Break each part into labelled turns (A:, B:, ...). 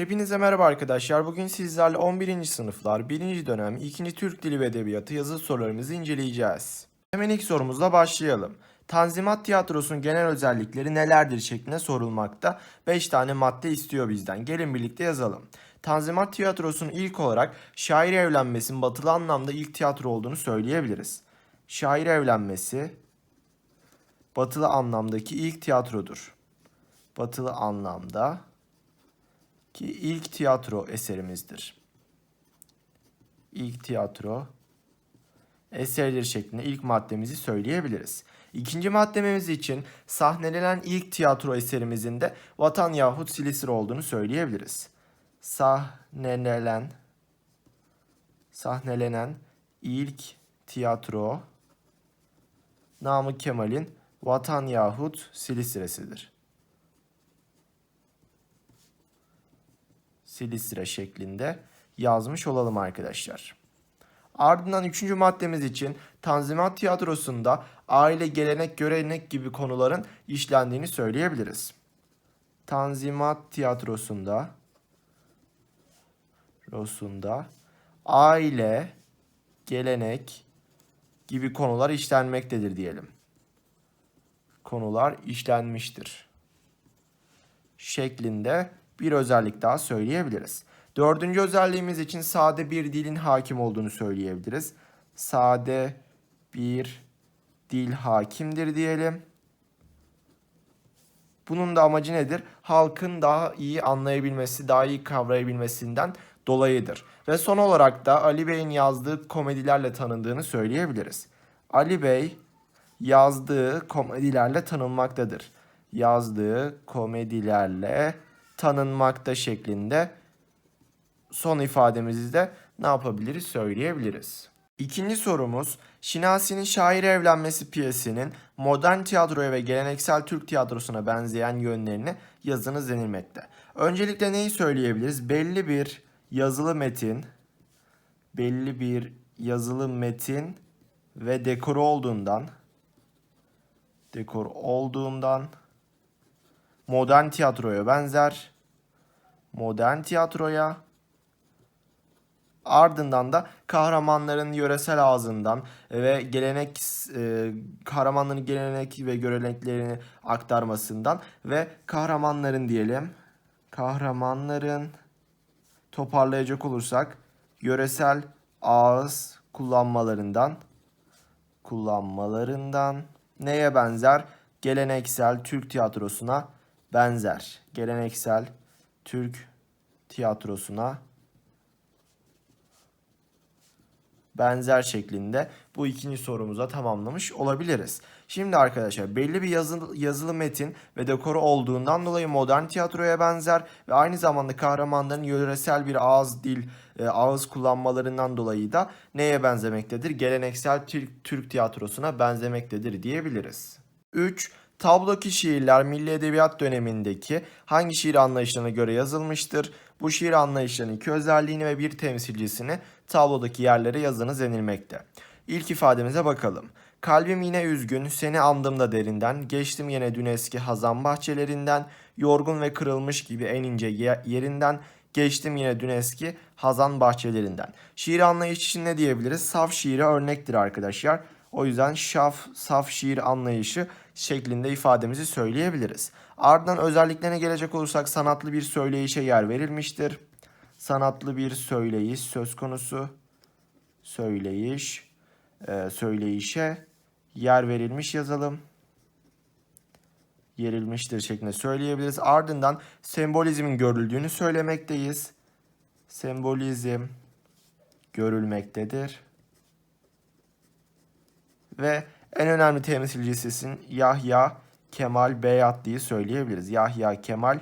A: Hepinize merhaba arkadaşlar. Bugün sizlerle 11. sınıflar 1. dönem 2. Türk Dili ve Edebiyatı yazı sorularımızı inceleyeceğiz. Hemen ilk sorumuzla başlayalım. Tanzimat tiyatrosunun genel özellikleri nelerdir şeklinde sorulmakta. 5 tane madde istiyor bizden. Gelin birlikte yazalım. Tanzimat tiyatrosunun ilk olarak şair evlenmesinin batılı anlamda ilk tiyatro olduğunu söyleyebiliriz. Şair evlenmesi batılı anlamdaki ilk tiyatrodur. Batılı anlamda ki ilk tiyatro eserimizdir. İlk tiyatro eseridir şeklinde ilk maddemizi söyleyebiliriz. İkinci maddemiz için sahnelenen ilk tiyatro eserimizin de Vatan yahut Silistre olduğunu söyleyebiliriz. Sahnelenen sahnelenen ilk tiyatro Namık Kemal'in Vatan yahut Silistre'sidir. Silistre şeklinde yazmış olalım arkadaşlar. Ardından üçüncü maddemiz için Tanzimat Tiyatrosu'nda aile, gelenek, görenek gibi konuların işlendiğini söyleyebiliriz. Tanzimat Tiyatrosu'nda Rosunda aile, gelenek gibi konular işlenmektedir diyelim. Konular işlenmiştir. Şeklinde bir özellik daha söyleyebiliriz. Dördüncü özelliğimiz için sade bir dilin hakim olduğunu söyleyebiliriz. Sade bir dil hakimdir diyelim. Bunun da amacı nedir? Halkın daha iyi anlayabilmesi, daha iyi kavrayabilmesinden dolayıdır. Ve son olarak da Ali Bey'in yazdığı komedilerle tanındığını söyleyebiliriz. Ali Bey yazdığı komedilerle tanınmaktadır. Yazdığı komedilerle tanınmakta şeklinde son ifademizi de ne yapabiliriz söyleyebiliriz. İkinci sorumuz Şinasi'nin Şair Evlenmesi piyesinin modern tiyatroya ve geleneksel Türk tiyatrosuna benzeyen yönlerini yazınız denilmekte. Öncelikle neyi söyleyebiliriz? Belli bir yazılı metin, belli bir yazılı metin ve dekor olduğundan dekor olduğundan modern tiyatroya benzer. Modern tiyatroya ardından da kahramanların yöresel ağzından ve gelenek e, kahramanların gelenek ve göreneklerini aktarmasından ve kahramanların diyelim kahramanların toparlayacak olursak yöresel ağız kullanmalarından kullanmalarından neye benzer? Geleneksel Türk tiyatrosuna benzer. Geleneksel Türk tiyatrosuna benzer şeklinde bu ikinci sorumuza tamamlamış olabiliriz. Şimdi arkadaşlar belli bir yazılı, yazılı metin ve dekoru olduğundan dolayı modern tiyatroya benzer ve aynı zamanda kahramanların yöresel bir ağız dil e, ağız kullanmalarından dolayı da neye benzemektedir? Geleneksel Türk, Türk tiyatrosuna benzemektedir diyebiliriz. 3. Tabloki şiirler Milli Edebiyat dönemindeki hangi şiir anlayışlarına göre yazılmıştır? Bu şiir anlayışlarının iki özelliğini ve bir temsilcisini tablodaki yerlere yazınız denilmekte. İlk ifademize bakalım. Kalbim yine üzgün, seni andımda derinden, geçtim yine dün eski hazan bahçelerinden, yorgun ve kırılmış gibi en ince yerinden, geçtim yine dün eski hazan bahçelerinden. Şiir anlayışı için ne diyebiliriz? Saf şiire örnektir arkadaşlar. O yüzden şaf, saf şiir anlayışı şeklinde ifademizi söyleyebiliriz. Ardından özelliklerine gelecek olursak sanatlı bir söyleyişe yer verilmiştir. Sanatlı bir söyleyiş söz konusu. Söyleyiş, e, söyleyişe yer verilmiş yazalım. Yerilmiştir şeklinde söyleyebiliriz. Ardından sembolizmin görüldüğünü söylemekteyiz. Sembolizm görülmektedir. Ve en önemli temsilcisisin Yahya Kemal Bey adlıyı söyleyebiliriz. Yahya Kemal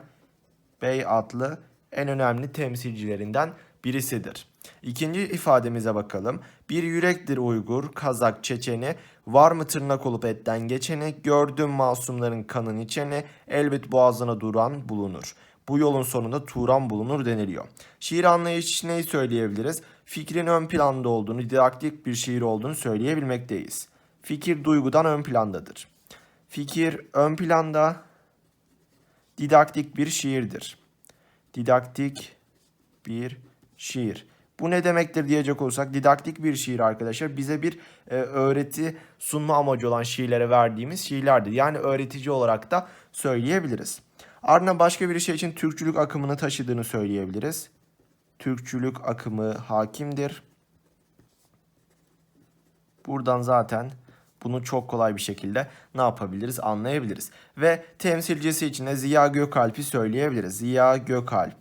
A: Bey adlı en önemli temsilcilerinden birisidir. İkinci ifademize bakalım. Bir yürektir Uygur, Kazak, Çeçeni, var mı tırnak olup etten geçeni, gördüm masumların kanın içeni, elbet boğazına duran bulunur. Bu yolun sonunda Turan bulunur deniliyor. Şiir anlayışı neyi söyleyebiliriz? Fikrin ön planda olduğunu, didaktik bir şiir olduğunu söyleyebilmekteyiz. Fikir duygudan ön plandadır. Fikir ön planda didaktik bir şiirdir. didaktik bir şiir. Bu ne demektir diyecek olursak didaktik bir şiir arkadaşlar bize bir e, öğreti sunma amacı olan şiirlere verdiğimiz şiirlerdir. Yani öğretici olarak da söyleyebiliriz. Ardından başka bir şey için Türkçülük akımını taşıdığını söyleyebiliriz. Türkçülük akımı hakimdir. Buradan zaten bunu çok kolay bir şekilde ne yapabiliriz anlayabiliriz. Ve temsilcisi için de Ziya Gökalp'i söyleyebiliriz. Ziya Gökalp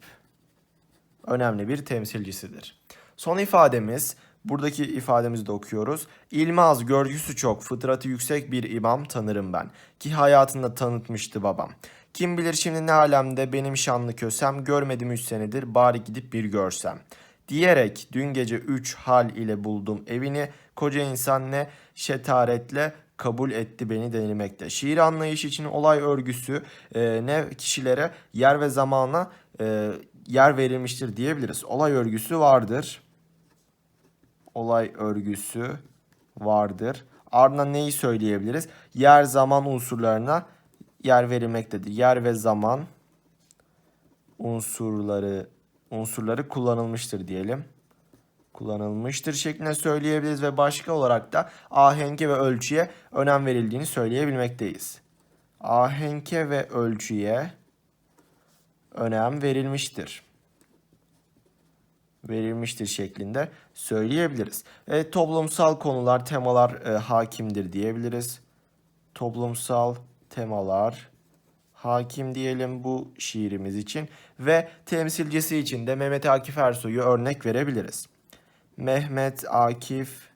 A: önemli bir temsilcisidir. Son ifademiz, buradaki ifademizi de okuyoruz. İlmaz, görgüsü çok, fıtratı yüksek bir imam tanırım ben. Ki hayatında tanıtmıştı babam. Kim bilir şimdi ne alemde benim şanlı kösem, görmedim üç senedir bari gidip bir görsem. Diyerek dün gece üç hal ile buldum evini, koca insan ne şetaretle kabul etti beni denilmekte. Şiir anlayışı için olay örgüsü e, ne kişilere yer ve zamana e, yer verilmiştir diyebiliriz. Olay örgüsü vardır. Olay örgüsü vardır. Ardından neyi söyleyebiliriz? Yer zaman unsurlarına yer verilmektedir. Yer ve zaman unsurları unsurları kullanılmıştır diyelim. Kullanılmıştır şeklinde söyleyebiliriz ve başka olarak da ahenge ve ölçüye önem verildiğini söyleyebilmekteyiz. Ahenke ve ölçüye önem verilmiştir. Verilmiştir şeklinde söyleyebiliriz. E, toplumsal konular, temalar e, hakimdir diyebiliriz. Toplumsal temalar hakim diyelim bu şiirimiz için ve temsilcisi için de Mehmet Akif Ersoy'u örnek verebiliriz. Mehmet Akif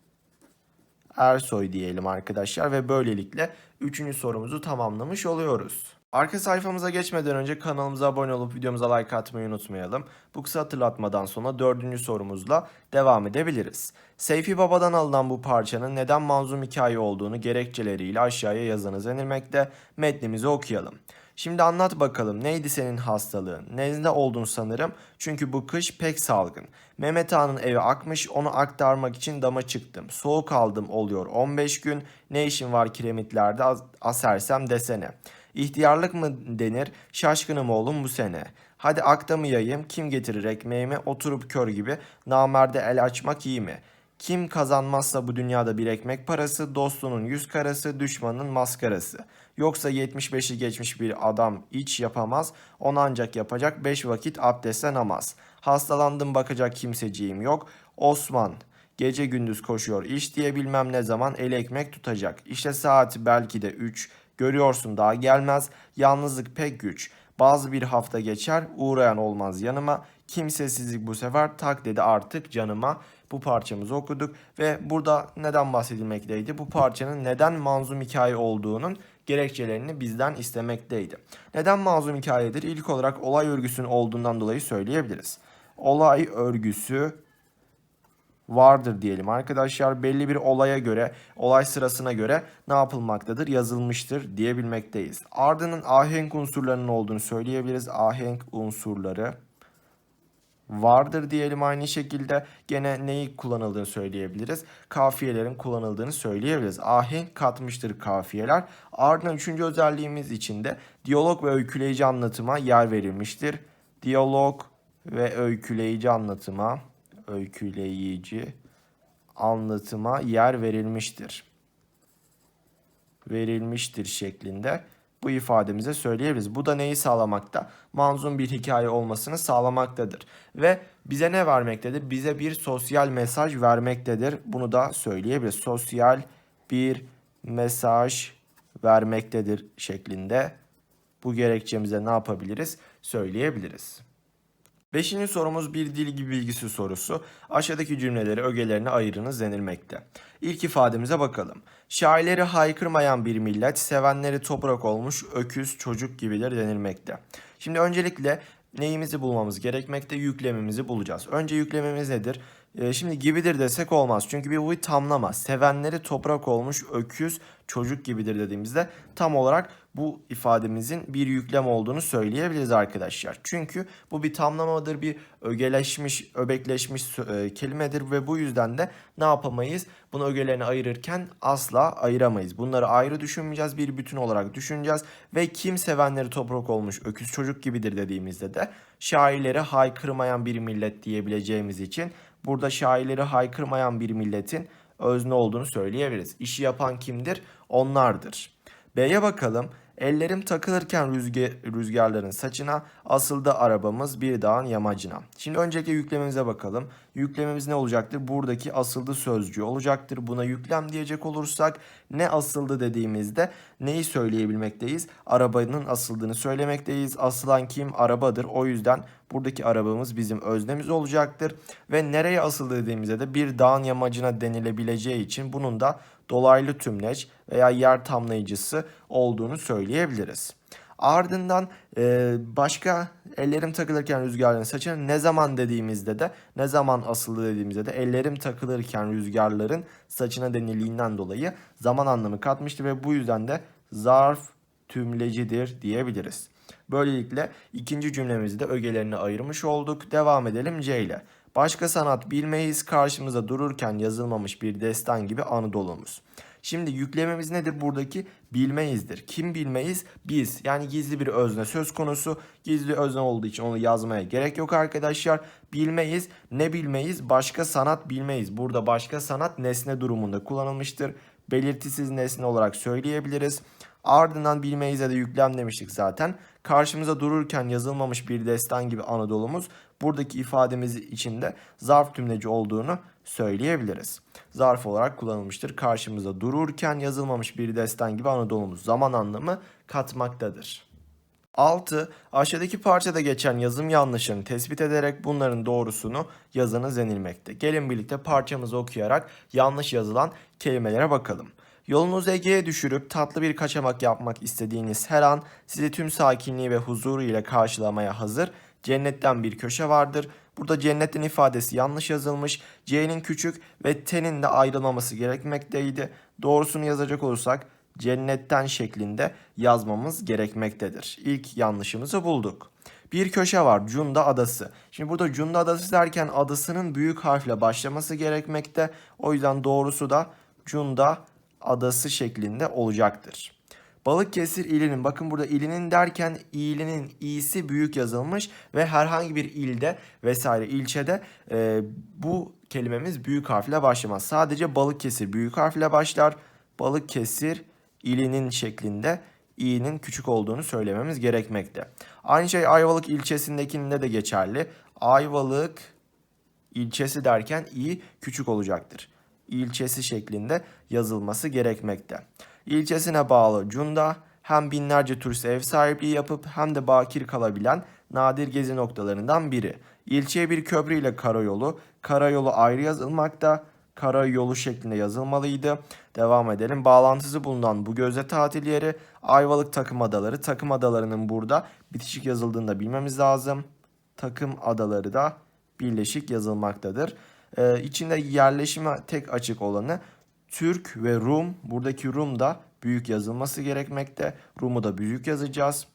A: Ersoy diyelim arkadaşlar ve böylelikle üçüncü sorumuzu tamamlamış oluyoruz. Arka sayfamıza geçmeden önce kanalımıza abone olup videomuza like atmayı unutmayalım. Bu kısa hatırlatmadan sonra dördüncü sorumuzla devam edebiliriz. Seyfi Baba'dan alınan bu parçanın neden manzum hikaye olduğunu gerekçeleriyle aşağıya yazınız denilmekte. Metnimizi okuyalım. Şimdi anlat bakalım neydi senin hastalığın? Nezle oldun sanırım çünkü bu kış pek salgın. Mehmet Ağa'nın evi akmış onu aktarmak için dama çıktım. Soğuk aldım oluyor 15 gün. Ne işin var kiremitlerde as- asersem desene. İhtiyarlık mı denir? Şaşkınım oğlum bu sene. Hadi akta mı yayayım? Kim getirir ekmeğimi? Oturup kör gibi. Namerde el açmak iyi mi? Kim kazanmazsa bu dünyada bir ekmek parası, dostunun yüz karası, düşmanın maskarası. Yoksa 75'i geçmiş bir adam hiç yapamaz, onu ancak yapacak 5 vakit abdestle namaz. Hastalandım bakacak kimseciğim yok. Osman, gece gündüz koşuyor iş diye bilmem ne zaman el ekmek tutacak. İşte saati belki de 3, görüyorsun daha gelmez, yalnızlık pek güç. Bazı bir hafta geçer, uğrayan olmaz yanıma. Kimsesizlik bu sefer tak dedi artık canıma. Bu parçamızı okuduk ve burada neden bahsedilmekteydi? Bu parçanın neden manzum hikaye olduğunun gerekçelerini bizden istemekteydi. Neden manzum hikayedir? İlk olarak olay örgüsünün olduğundan dolayı söyleyebiliriz. Olay örgüsü vardır diyelim arkadaşlar. Belli bir olaya göre, olay sırasına göre ne yapılmaktadır? Yazılmıştır diyebilmekteyiz. Ardının ahenk unsurlarının olduğunu söyleyebiliriz. Ahenk unsurları vardır diyelim aynı şekilde. Gene neyi kullanıldığını söyleyebiliriz. Kafiyelerin kullanıldığını söyleyebiliriz. Ahenk katmıştır kafiyeler. Ardından üçüncü özelliğimiz için de diyalog ve öyküleyici anlatıma yer verilmiştir. Diyalog ve öyküleyici anlatıma öyküleyici anlatıma yer verilmiştir. Verilmiştir şeklinde bu ifademize söyleyebiliriz. Bu da neyi sağlamakta? Manzum bir hikaye olmasını sağlamaktadır. Ve bize ne vermektedir? Bize bir sosyal mesaj vermektedir. Bunu da söyleyebiliriz. Sosyal bir mesaj vermektedir şeklinde bu gerekçemize ne yapabiliriz? Söyleyebiliriz. Beşinci sorumuz bir dil bilgisi sorusu. Aşağıdaki cümleleri ögelerine ayırınız denilmekte. İlk ifademize bakalım. Şairleri haykırmayan bir millet, sevenleri toprak olmuş öküz çocuk gibidir denilmekte. Şimdi öncelikle neyimizi bulmamız gerekmekte? Yüklemimizi bulacağız. Önce yüklememiz nedir? Ee, şimdi gibidir desek olmaz. Çünkü bir bu tamlama. Sevenleri toprak olmuş öküz çocuk gibidir dediğimizde tam olarak bu ifademizin bir yüklem olduğunu söyleyebiliriz arkadaşlar. Çünkü bu bir tamlamadır, bir ögeleşmiş, öbekleşmiş e, kelimedir ve bu yüzden de ne yapamayız? Bunu ögelerini ayırırken asla ayıramayız. Bunları ayrı düşünmeyeceğiz, bir bütün olarak düşüneceğiz ve kim sevenleri toprak olmuş öküz çocuk gibidir dediğimizde de şairleri haykırmayan bir millet diyebileceğimiz için burada şairleri haykırmayan bir milletin özne olduğunu söyleyebiliriz. İşi yapan kimdir? Onlardır. B'ye bakalım. Ellerim takılırken rüzgar, rüzgarların saçına asıldı arabamız bir dağın yamacına. Şimdi öncelikle yüklememize bakalım. Yüklememiz ne olacaktır? Buradaki asıldı sözcüğü olacaktır. Buna yüklem diyecek olursak ne asıldı dediğimizde neyi söyleyebilmekteyiz? Arabanın asıldığını söylemekteyiz. Asılan kim? Arabadır. O yüzden buradaki arabamız bizim öznemiz olacaktır. Ve nereye asıldı dediğimizde de bir dağın yamacına denilebileceği için bunun da dolaylı tümleç veya yer tamlayıcısı olduğunu söyleyebiliriz. Ardından e, başka ellerim takılırken rüzgarların saçına ne zaman dediğimizde de ne zaman asıldı dediğimizde de ellerim takılırken rüzgarların saçına denildiğinden dolayı zaman anlamı katmıştır ve bu yüzden de zarf tümlecidir diyebiliriz. Böylelikle ikinci cümlemizi de ögelerini ayırmış olduk. Devam edelim C ile. Başka sanat bilmeyiz karşımıza dururken yazılmamış bir destan gibi Anadolu'muz. Şimdi yüklememiz nedir buradaki? Bilmeyizdir. Kim bilmeyiz? Biz. Yani gizli bir özne söz konusu. Gizli özne olduğu için onu yazmaya gerek yok arkadaşlar. Bilmeyiz. Ne bilmeyiz? Başka sanat bilmeyiz. Burada başka sanat nesne durumunda kullanılmıştır. Belirtisiz nesne olarak söyleyebiliriz. Ardından bilmeyize de yüklem demiştik zaten. Karşımıza dururken yazılmamış bir destan gibi Anadolu'muz buradaki ifademiz içinde zarf tümleci olduğunu söyleyebiliriz. Zarf olarak kullanılmıştır. Karşımıza dururken yazılmamış bir destan gibi Anadolu'muz zaman anlamı katmaktadır. 6. Aşağıdaki parçada geçen yazım yanlışını tespit ederek bunların doğrusunu yazınız denilmekte. Gelin birlikte parçamızı okuyarak yanlış yazılan kelimelere bakalım. Yolunuzu Ege'ye düşürüp tatlı bir kaçamak yapmak istediğiniz her an sizi tüm sakinliği ve huzuru ile karşılamaya hazır cennetten bir köşe vardır. Burada cennetin ifadesi yanlış yazılmış. C'nin küçük ve T'nin de ayrılmaması gerekmekteydi. Doğrusunu yazacak olursak cennetten şeklinde yazmamız gerekmektedir. İlk yanlışımızı bulduk. Bir köşe var Cunda Adası. Şimdi burada Cunda Adası derken adasının büyük harfle başlaması gerekmekte. O yüzden doğrusu da Cunda Adası şeklinde olacaktır. Balıkesir ilinin bakın burada ilinin derken ilinin i'si büyük yazılmış ve herhangi bir ilde vesaire ilçede e, bu kelimemiz büyük harfle başlamaz. Sadece Balıkesir büyük harfle başlar. Balıkesir ilinin şeklinde i'nin küçük olduğunu söylememiz gerekmekte. Aynı şey Ayvalık ilçesindekinde de geçerli. Ayvalık ilçesi derken i küçük olacaktır. İlçesi şeklinde yazılması gerekmekte. İlçesine bağlı Cunda hem binlerce turist ev sahipliği yapıp hem de bakir kalabilen nadir gezi noktalarından biri. İlçeye bir köprü ile karayolu, karayolu ayrı yazılmakta, karayolu şeklinde yazılmalıydı. Devam edelim. Bağlantısı bulunan bu gözde tatil yeri Ayvalık takım adaları. Takım adalarının burada bitişik yazıldığını da bilmemiz lazım. Takım adaları da birleşik yazılmaktadır. Ee, içinde yerleşime tek açık olanı Türk ve Rum. Buradaki Rum da büyük yazılması gerekmekte. Rum'u da büyük yazacağız.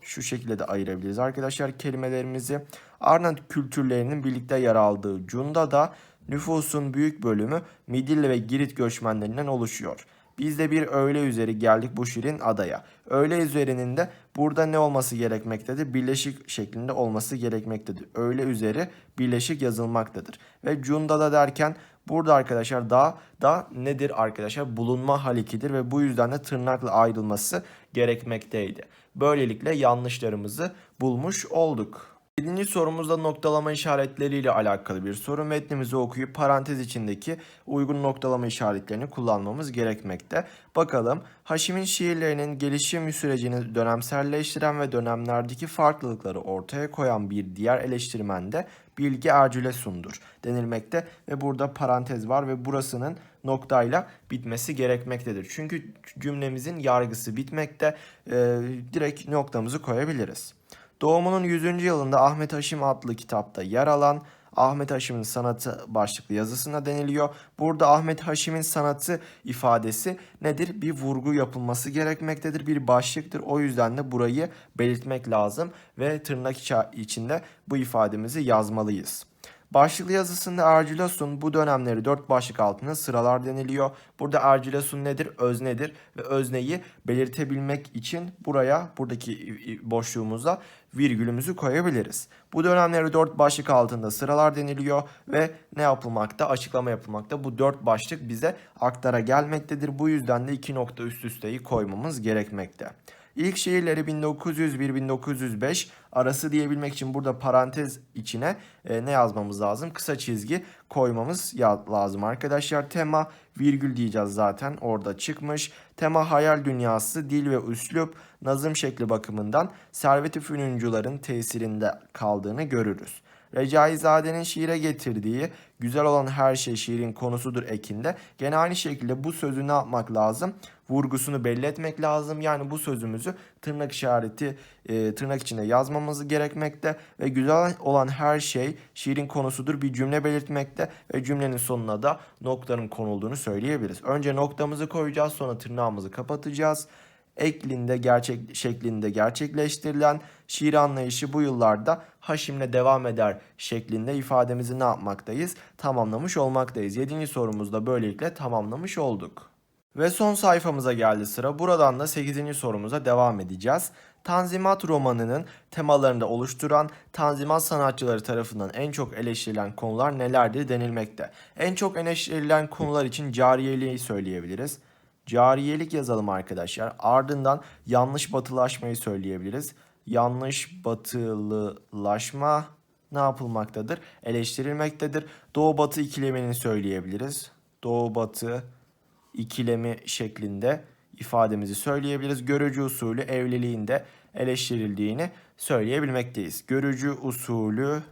A: Şu şekilde de ayırabiliriz arkadaşlar kelimelerimizi. Arnavut kültürlerinin birlikte yer aldığı Cunda da nüfusun büyük bölümü Midilli ve Girit göçmenlerinden oluşuyor. Biz de bir öğle üzeri geldik bu şirin adaya. Öğle üzerinin de burada ne olması gerekmektedir? Birleşik şeklinde olması gerekmektedir. Öğle üzeri birleşik yazılmaktadır. Ve Cunda'da derken burada arkadaşlar da da nedir arkadaşlar? Bulunma halikidir ve bu yüzden de tırnakla ayrılması gerekmekteydi. Böylelikle yanlışlarımızı bulmuş olduk. 7. sorumuzda noktalama işaretleriyle alakalı bir soru. Metnimizi okuyup parantez içindeki uygun noktalama işaretlerini kullanmamız gerekmekte. Bakalım Haşim'in şiirlerinin gelişim sürecini dönemselleştiren ve dönemlerdeki farklılıkları ortaya koyan bir diğer eleştirmen de Bilgi Ercüle Sundur denilmekte ve burada parantez var ve burasının noktayla bitmesi gerekmektedir. Çünkü cümlemizin yargısı bitmekte. Ee, direkt noktamızı koyabiliriz. Doğumunun 100. yılında Ahmet Haşim adlı kitapta yer alan Ahmet Haşim'in sanatı başlıklı yazısına deniliyor. Burada Ahmet Haşim'in sanatı ifadesi nedir? Bir vurgu yapılması gerekmektedir. Bir başlıktır. O yüzden de burayı belirtmek lazım ve tırnak içi- içinde bu ifademizi yazmalıyız. Başlıklı yazısında Ercilas'un bu dönemleri dört başlık altında sıralar deniliyor. Burada Ercilas'un nedir? Öznedir ve özneyi belirtebilmek için buraya buradaki boşluğumuza virgülümüzü koyabiliriz. Bu dönemleri dört başlık altında sıralar deniliyor ve ne yapılmakta? Açıklama yapılmakta. Bu dört başlık bize aktara gelmektedir. Bu yüzden de iki nokta üst üsteyi koymamız gerekmekte. İlk şehirleri 1901-1905 arası diyebilmek için burada parantez içine e, ne yazmamız lazım? Kısa çizgi koymamız lazım arkadaşlar. Tema virgül diyeceğiz zaten orada çıkmış. Tema hayal dünyası, dil ve üslup, nazım şekli bakımından Servet-i Fünuncuların tesirinde kaldığını görürüz. Recaizade'nin şiire getirdiği güzel olan her şey şiirin konusudur ekinde. Gene aynı şekilde bu sözü ne yapmak lazım? Vurgusunu belli etmek lazım. Yani bu sözümüzü tırnak işareti e, tırnak içinde yazmamız gerekmekte ve güzel olan her şey şiirin konusudur bir cümle belirtmekte ve cümlenin sonuna da noktanın konulduğunu söyleyebiliriz. Önce noktamızı koyacağız sonra tırnağımızı kapatacağız eklinde gerçek şeklinde gerçekleştirilen şiir anlayışı bu yıllarda Haşim'le devam eder şeklinde ifademizi ne yapmaktayız? Tamamlamış olmaktayız. Yedinci sorumuzda böylelikle tamamlamış olduk. Ve son sayfamıza geldi sıra. Buradan da 8. sorumuza devam edeceğiz. Tanzimat romanının temalarında oluşturan Tanzimat sanatçıları tarafından en çok eleştirilen konular nelerdir denilmekte. En çok eleştirilen konular için cariyeliği söyleyebiliriz. Cariyelik yazalım arkadaşlar. Ardından yanlış batılaşmayı söyleyebiliriz. Yanlış batılılaşma ne yapılmaktadır? Eleştirilmektedir. Doğu batı ikilemini söyleyebiliriz. Doğu batı ikilemi şeklinde ifademizi söyleyebiliriz. Görücü usulü evliliğinde eleştirildiğini söyleyebilmekteyiz. Görücü usulü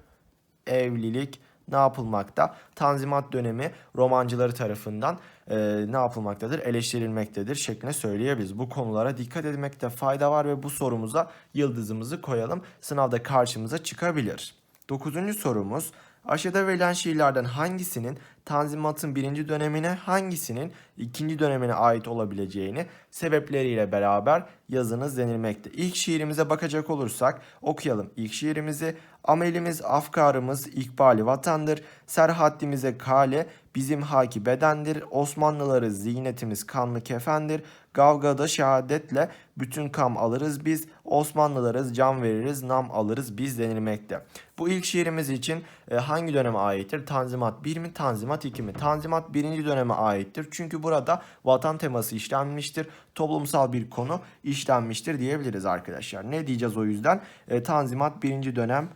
A: evlilik ne yapılmakta? Tanzimat dönemi romancıları tarafından e, ne yapılmaktadır? Eleştirilmektedir şeklinde söyleyebiliriz. Bu konulara dikkat etmekte fayda var ve bu sorumuza yıldızımızı koyalım. Sınavda karşımıza çıkabilir. Dokuzuncu sorumuz Aşağıda verilen şiirlerden hangisinin Tanzimat'ın birinci dönemine hangisinin ikinci dönemine ait olabileceğini sebepleriyle beraber yazınız denilmekte. İlk şiirimize bakacak olursak okuyalım ilk şiirimizi. Amelimiz, afkarımız, ikbali vatandır. Serhaddimize kale, bizim haki bedendir. Osmanlıları ziynetimiz kanlı kefendir. Gavgada şehadetle bütün kam alırız biz. Osmanlılarız can veririz nam alırız biz denilmekte. Bu ilk şiirimiz için e, hangi döneme aittir? Tanzimat 1 mi? Tanzimat 2 mi? Tanzimat 1. döneme aittir. Çünkü burada vatan teması işlenmiştir. Toplumsal bir konu işlenmiştir diyebiliriz arkadaşlar. Ne diyeceğiz o yüzden? E, Tanzimat 1. dönem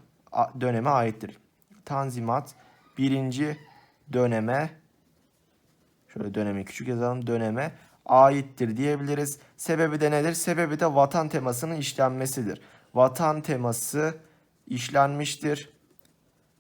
A: döneme aittir. Tanzimat 1. döneme şöyle dönemi küçük yazalım döneme aittir diyebiliriz. Sebebi de nedir? Sebebi de vatan temasının işlenmesidir. Vatan teması işlenmiştir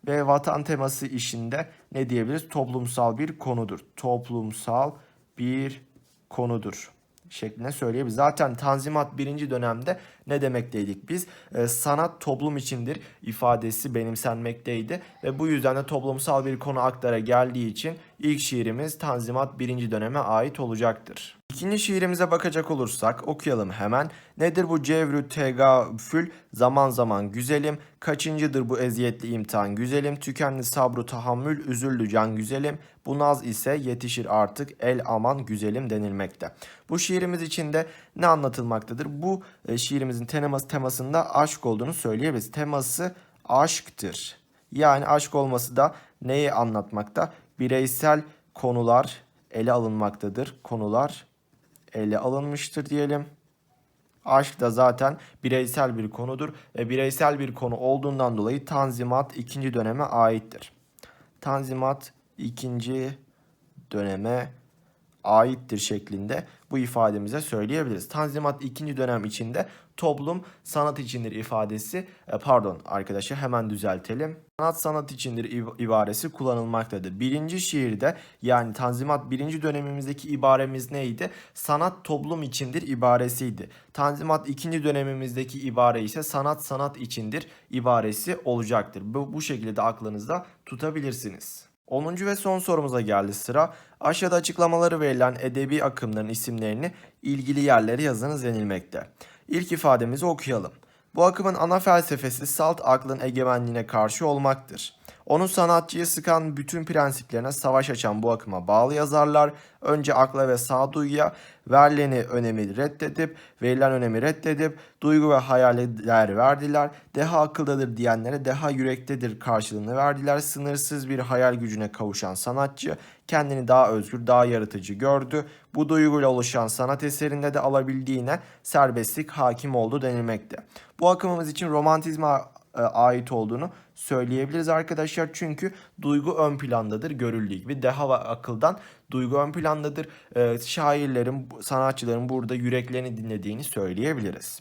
A: ve vatan teması işinde ne diyebiliriz? Toplumsal bir konudur. Toplumsal bir konudur şeklinde söyleyebiliriz. Zaten Tanzimat birinci dönemde ne demekteydik biz? Ee, sanat toplum içindir ifadesi benimsenmekteydi ve bu yüzden de toplumsal bir konu aktara geldiği için ilk şiirimiz Tanzimat birinci döneme ait olacaktır. İkinci şiirimize bakacak olursak okuyalım hemen. Nedir bu cevrü tegafül zaman zaman güzelim. Kaçıncıdır bu eziyetli imtihan güzelim. Tükendi sabru tahammül üzüldü can güzelim. Bu naz ise yetişir artık el aman güzelim denilmekte. Bu şiirimiz içinde ne anlatılmaktadır? Bu e, şiirimizin teması, temasında aşk olduğunu söyleyebiliriz. Teması aşktır. Yani aşk olması da neyi anlatmakta? Bireysel konular ele alınmaktadır. Konular ele alınmıştır diyelim. Aşk da zaten bireysel bir konudur ve bireysel bir konu olduğundan dolayı Tanzimat ikinci döneme aittir. Tanzimat ikinci döneme aittir şeklinde bu ifademize söyleyebiliriz. Tanzimat ikinci dönem içinde toplum sanat içindir ifadesi e, pardon arkadaşlar hemen düzeltelim. Sanat sanat içindir ib- ibaresi kullanılmaktadır. Birinci şiirde yani Tanzimat birinci dönemimizdeki ibaremiz neydi? Sanat toplum içindir ibaresiydi. Tanzimat ikinci dönemimizdeki ibare ise sanat sanat içindir ibaresi olacaktır. Bu, bu şekilde de aklınızda tutabilirsiniz. 10. ve son sorumuza geldi sıra. Aşağıda açıklamaları verilen edebi akımların isimlerini ilgili yerlere yazınız denilmekte. İlk ifademizi okuyalım. Bu akımın ana felsefesi salt aklın egemenliğine karşı olmaktır. Onu sanatçıyı sıkan bütün prensiplerine savaş açan bu akıma bağlı yazarlar önce akla ve sağduyuya verileni önemi reddedip verilen önemi reddedip duygu ve hayale değer verdiler. Deha akıldadır diyenlere deha yürektedir karşılığını verdiler. Sınırsız bir hayal gücüne kavuşan sanatçı kendini daha özgür, daha yaratıcı gördü. Bu duyguyla oluşan sanat eserinde de alabildiğine serbestlik hakim oldu denilmekte. Bu akımımız için romantizme ait olduğunu söyleyebiliriz arkadaşlar. Çünkü duygu ön plandadır görüldüğü gibi. Deha ve akıldan duygu ön plandadır. E, şairlerin, sanatçıların burada yüreklerini dinlediğini söyleyebiliriz.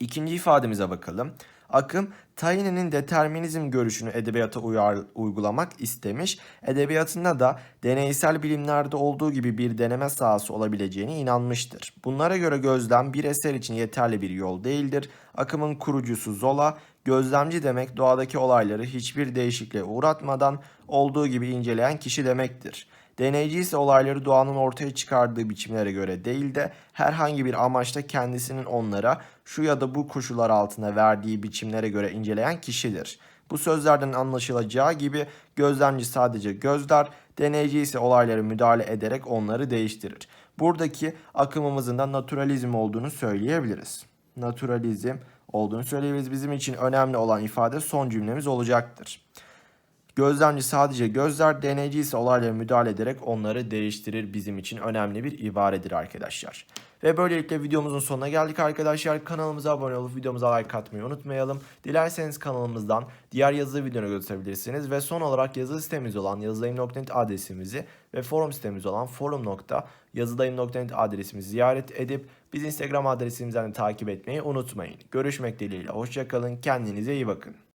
A: İkinci ifademize bakalım. Akım, Taini'nin determinizm görüşünü edebiyata uyar, uygulamak istemiş. Edebiyatında da deneysel bilimlerde olduğu gibi bir deneme sahası olabileceğine inanmıştır. Bunlara göre gözlem bir eser için yeterli bir yol değildir. Akımın kurucusu Zola, gözlemci demek doğadaki olayları hiçbir değişikliğe uğratmadan olduğu gibi inceleyen kişi demektir. Deneyci ise olayları doğanın ortaya çıkardığı biçimlere göre değil de herhangi bir amaçta kendisinin onlara şu ya da bu koşullar altında verdiği biçimlere göre inceleyen kişidir. Bu sözlerden anlaşılacağı gibi gözlemci sadece gözler, deneyici ise olaylara müdahale ederek onları değiştirir. Buradaki akımımızın da naturalizm olduğunu söyleyebiliriz. Naturalizm olduğunu söyleyebiliriz. Bizim için önemli olan ifade son cümlemiz olacaktır. Gözlemci sadece gözler, deneyici ise olaylara müdahale ederek onları değiştirir. Bizim için önemli bir ibaredir arkadaşlar. Ve böylelikle videomuzun sonuna geldik arkadaşlar. Kanalımıza abone olup videomuza like atmayı unutmayalım. Dilerseniz kanalımızdan diğer yazılı videoları gösterebilirsiniz. Ve son olarak yazılı sitemiz olan yazıdayım.net adresimizi ve forum sitemiz olan forum.yazıdayım.net adresimizi ziyaret edip biz Instagram adresimizden de takip etmeyi unutmayın. Görüşmek dileğiyle. Hoşçakalın. Kendinize iyi bakın.